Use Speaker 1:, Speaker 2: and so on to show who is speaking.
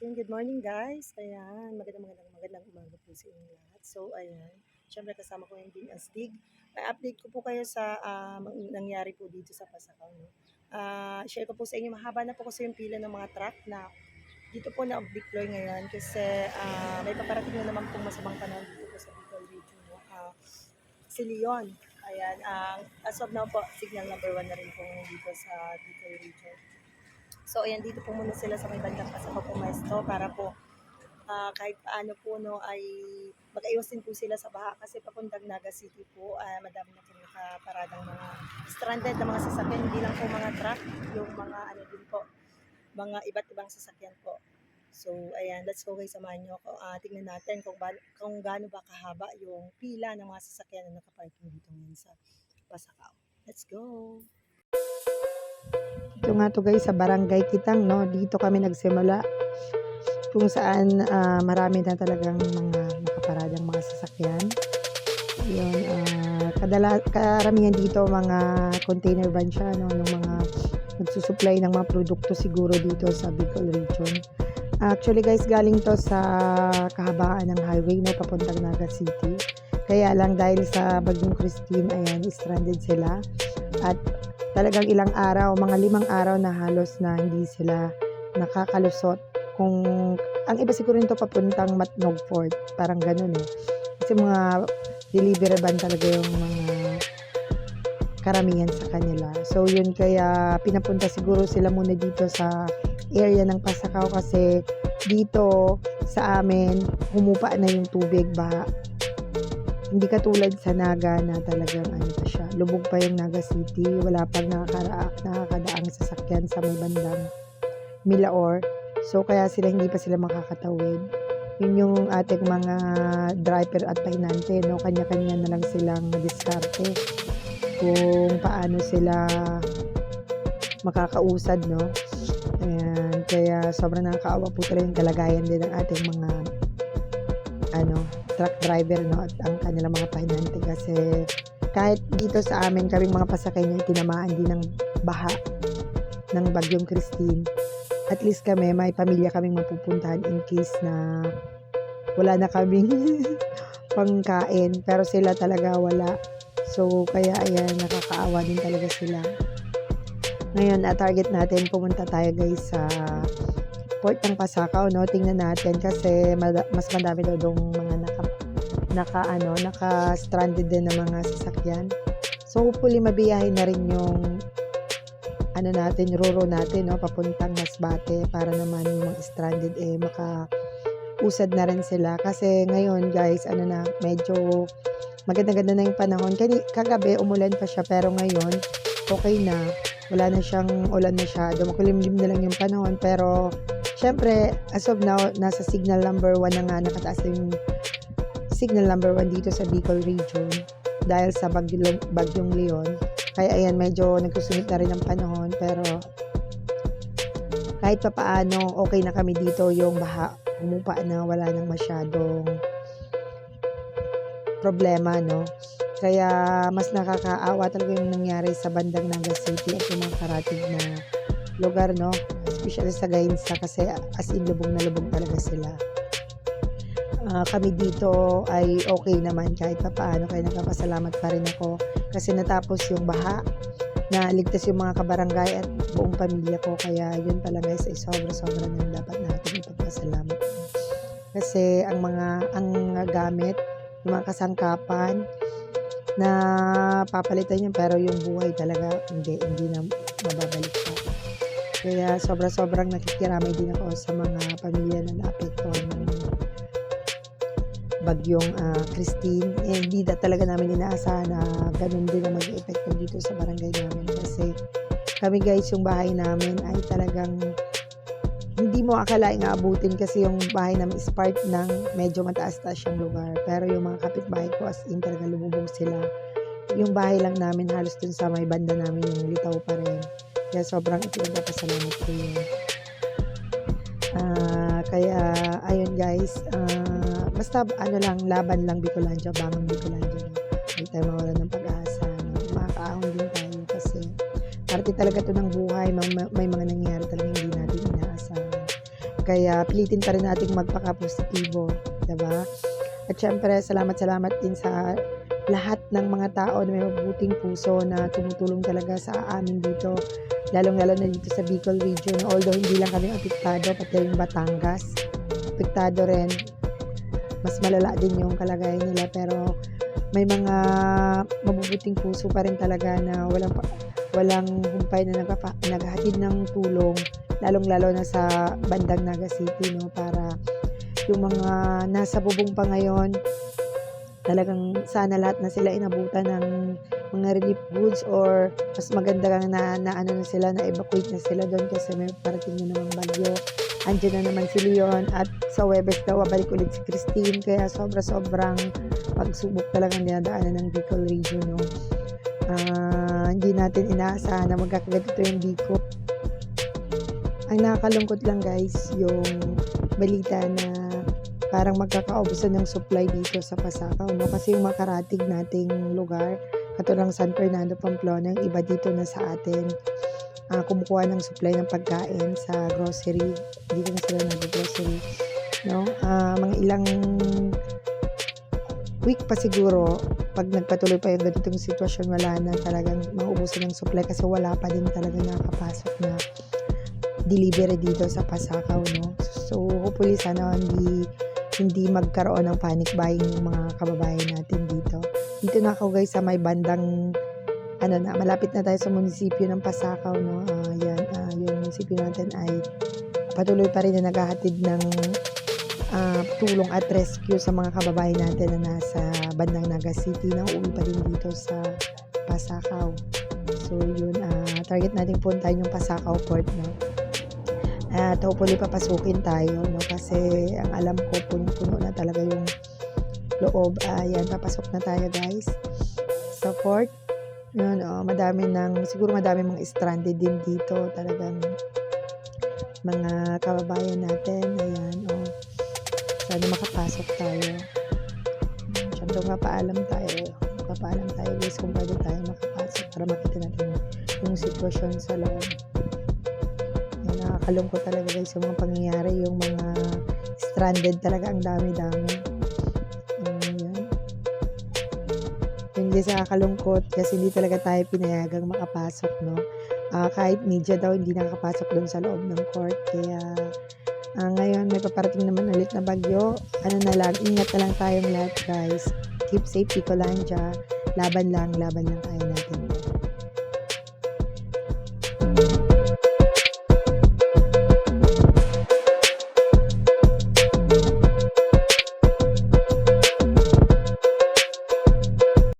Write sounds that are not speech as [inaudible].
Speaker 1: Yun, good morning guys. Ayan, magandang magandang magandang umaga po sa inyo lahat. So, ayan. Siyempre kasama ko yung Dean Astig. May update ko po kayo sa mang- nangyari po dito sa Pasakaw. No? Ah, share ko po sa inyo, mahaba na po kasi yung pila ng mga truck na dito po na-deploy ngayon kasi ah, may paparating na naman pong masamang panahon dito po sa Bicol region. No? Ah, si Leon. Ayan, ang as of now po, signal number one na rin po dito sa Bicol region. So, ayan, dito po muna sila sa may bandang kasama po maestro para po ah, kahit paano po no, ay mag-ayos din po sila sa baha kasi papuntang Naga City po, ah, madami na po nakaparadang mga stranded na mga sasakyan, hindi lang po mga truck, yung mga ano din po, mga iba't ibang sasakyan po. So, ayan, let's go guys, samahan nyo ako. Ah, tingnan natin kung, ba, kung gaano ba kahaba yung pila ng mga sasakyan na nakaparking dito ngayon sa Pasakaw. Let's go!
Speaker 2: Ito nga to guys sa Barangay Kitang no. Dito kami nagsimula kung saan ah, marami na talagang mga nakaparadang mga sasakyan. Yun, ah, kadala, karamihan dito mga container van siya, no, yung mga nagsusupply ng mga produkto siguro dito sa Bicol region. Actually guys, galing to sa kahabaan ng highway no, papuntang Naga City. Kaya lang dahil sa Bagyong Christine, ayan, stranded sila. At talagang ilang araw, mga limang araw na halos na hindi sila nakakalusot. Kung ang iba siguro nito papuntang Matnog Fort, parang ganun eh. Kasi mga delivery van talaga yung mga karamihan sa kanila. So yun kaya pinapunta siguro sila muna dito sa area ng Pasakaw kasi dito sa amin humupa na yung tubig ba hindi katulad sa Naga na talagang ano pa siya, lubog pa yung Naga City, wala pang nakakara- nakakadaang sasakyan sa may bandang Milaor. So kaya sila hindi pa sila makakatawid. Yun yung ating mga driver at pahinante, no? Kanya-kanya na lang silang diskarte kung paano sila makakausad, no? Ayan, kaya sobrang nakakaawa po talaga yung kalagayan din ng ating mga ano, truck driver no at ang kanilang mga pahinante kasi kahit dito sa amin kaming mga pasakay niya tinamaan din ng baha ng bagyong Christine. At least kami may pamilya kaming mapupuntahan in case na wala na kaming [laughs] pangkain. Pero sila talaga wala. So kaya ayan nakakaawa din talaga sila. Ngayon at target natin pumunta tayo guys sa port ng Pasakaw no? Tingnan natin kasi mas madami daw dong mga naka naka ano naka stranded din na mga sasakyan. So hopefully mabiyahe na rin yung ano natin roro natin no? Papuntang Masbate para naman yung mga stranded eh maka usad na rin sila. Kasi ngayon guys ano na medyo maganda-ganda na yung panahon. Kani, kagabi umulan pa siya pero ngayon okay na. Wala na siyang ulan masyado. Makulimlim na lang yung panahon pero syempre as of now nasa signal number 1 na nga nakataas na yung signal number 1 dito sa Bicol region dahil sa bagyong Leon. Kaya ayan, medyo nagsusunod na rin ang panahon pero kahit pa paano, okay na kami dito yung baha humupa na wala nang masyadong problema, no? Kaya mas nakakaawa talaga yung nangyari sa bandang Naga City at yung mga karating na lugar, no? Especially sa Gainsa kasi as in lubog na lubog talaga sila. Ah, kami dito ay okay naman kahit pa paano kaya nagpapasalamat pa rin ako kasi natapos yung baha na ligtas yung mga kabarangay at buong pamilya ko kaya yun pala guys ay sobra sobra nang dapat natin ipagpasalamat. Kasi ang mga ang gamit yung mga kasangkapan na papalitan yun pero yung buhay talaga hindi hindi na mababalik pa kaya sobra sobrang nakikiramay din ako sa mga pamilya na naapektuhan ng bagyong ah, Christine. Eh, hindi na talaga namin inaasahan na ganun din ang mag-epekto dito sa barangay namin. Kasi kami guys, yung bahay namin ay talagang hindi mo akalaing aabutin kasi yung bahay namin is part ng medyo mataas-taas siyang lugar. Pero yung mga kapitbahay ko as in talaga lumubog sila. Yung bahay lang namin halos dun sa may banda namin yung litaw pa rin. Kaya sobrang ipinagpapasalamat ko yun. Ah, kaya ayun guys, ah, basta ano lang, laban lang Bicolandia, bangon Bicolandia. Hindi tayo mawala ng pag-asa. Makakaahon din tayo kasi parte talaga to ng buhay. May, may mga nangyayari talaga hindi natin inaasahan. Kaya pilitin pa rin nating magpaka-positibo, 'di ba? At syempre, salamat-salamat din sa lahat ng mga tao na may mabuting puso na tumutulong talaga sa amin dito, lalong-lalo na dito sa Bicol region. Although hindi lang kami apektado, pati rin Batangas, apektado rin. Mas malala din yung kalagayan nila pero may mga mabubuting puso pa rin talaga na walang walang humpay na nagpapa, naghahatid ng tulong lalong-lalo na sa bandang Naga City no para yung mga nasa bubong pa ngayon talagang sana lahat na sila inabutan ng mga relief goods or mas maganda lang na, na ano na sila na evacuate na sila doon kasi may parating na namang bagyo. Andyan na naman si Leon at sa Webes daw balik ulit si Christine. Kaya sobra-sobrang pagsubok talagang dinadaanan ng Bicol region no? Ah, hindi natin inaasahan na magkakaganito yung Bicol. Ang nakakalungkot lang guys yung balita na parang magkakaubusan ng supply dito sa Pasakaw no? Kasi yung makarating nating lugar katulad ng San Fernando Pamplona yung iba dito na sa atin. Ah, kumukuha ng supply ng pagkain sa grocery. Dito na sila nag-grocery no? Ah, mga ilang week pa siguro pag nagpatuloy pa yung ganitong sitwasyon wala na talagang maubusan ng supply kasi wala pa din talaga nakakapasok na delivery dito sa Pasakaw no? So hopefully sana hindi hindi magkaroon ng panic buying yung mga kababayan natin dito dito na ako guys sa may bandang ano na malapit na tayo sa munisipyo ng Pasakaw no? Ah, yan ah, yung munisipyo natin ay patuloy pa rin na naghahatid ng ah, tulong at rescue sa mga kababayan natin na nasa bandang Naga City na uuwi pa din dito sa Pasakaw. So yun ah, target natin puntahan yung Pasakaw port no? At hopefully papasukin tayo no? Kasi ang alam ko puno-puno na talaga yung loob. Ayan papasok na tayo guys. Sa port yun oh, madami ng siguro madami mga stranded din dito. Talagang mga kababayan natin. Ayan oh. Sana makapasok tayo. Syempre mapaalam tayo. Mapaalam tayo guys kung pwede tayo makapasok para makita natin yung sitwasyon sa loob. Yan, nakakalungkot talaga guys yung mga pangyayari yung mga stranded talaga ang dami-dami Yung guys nakakalungkot kasi hindi talaga tayo pinayagang makapasok no? Ah, kahit media daw hindi nakakapasok doon sa loob ng court. Kaya ah, ngayon may paparating naman ulit na bagyo. Ano na lang ingat na lang tayong lahat guys. Keep safe Picolandia laban lang laban lang tayo natin